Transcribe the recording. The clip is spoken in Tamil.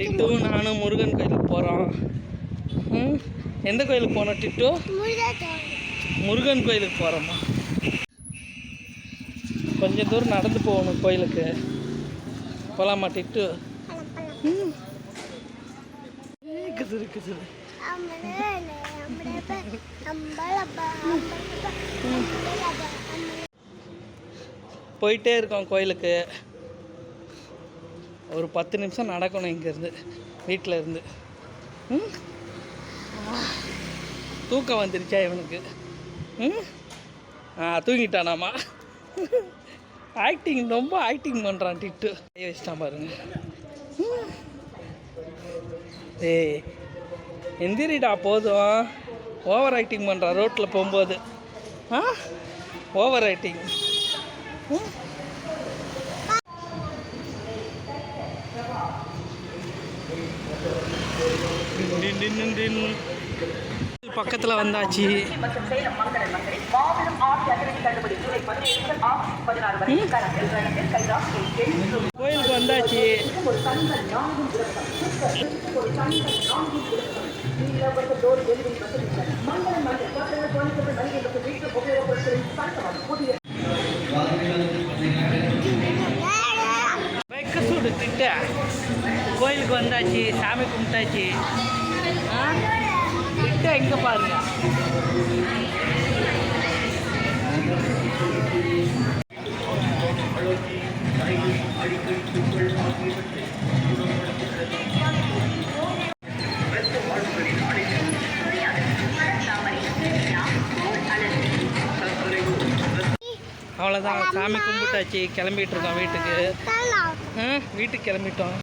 டிட்டு நானும் முருகன் கோயிலுக்கு போகிறோம் எந்த கோயிலுக்கு போனோம் டிட்டு? முருகன் கோயிலுக்கு போகிறோம்மா கொஞ்சம் தூரம் நடந்து போகணும் கோயிலுக்கு. போகலாமா டிட்டு? இருக்குது இருக்குது போயிட்டே இருக்கோம் கோயிலுக்கு. ஒரு பத்து நிமிஷம் நடக்கணும் இங்கேருந்து வீட்டில் இருந்து. தூக்கம் வந்துருச்சா இவனுக்கு? ம்? ஆ தூங்கிட்டானாமா? ஆக்டிங் ரொம்ப ஆக்டிங் பண்ணுறான் டிட்டு. கை வச்சிட்டான் பாருங்க. ஏய் எந்திரிடா போதும். ஓவர் ஆக்டிங் பண்ணுறான் ரோட்டில் போகும்போது. ஆ? ஓவர் ஆக்டிங் பக்கத்தில் வந்தாச்சு. கோயிலுக்கு வந்தாச்சு. ஒரு தங்கள் கோயிலுக்கு வந்தாச்சு சாமி கும்பிட்டாச்சு. ஆ? திட்ட எங்கே பாருங்க. அவ்வளோதான் சாமி கும்பிட்டாச்சு. கிளம்பிட்டு இருக்கோம் வீட்டுக்கு. வீட்டுக்கு கிளம்பிட்டோம்.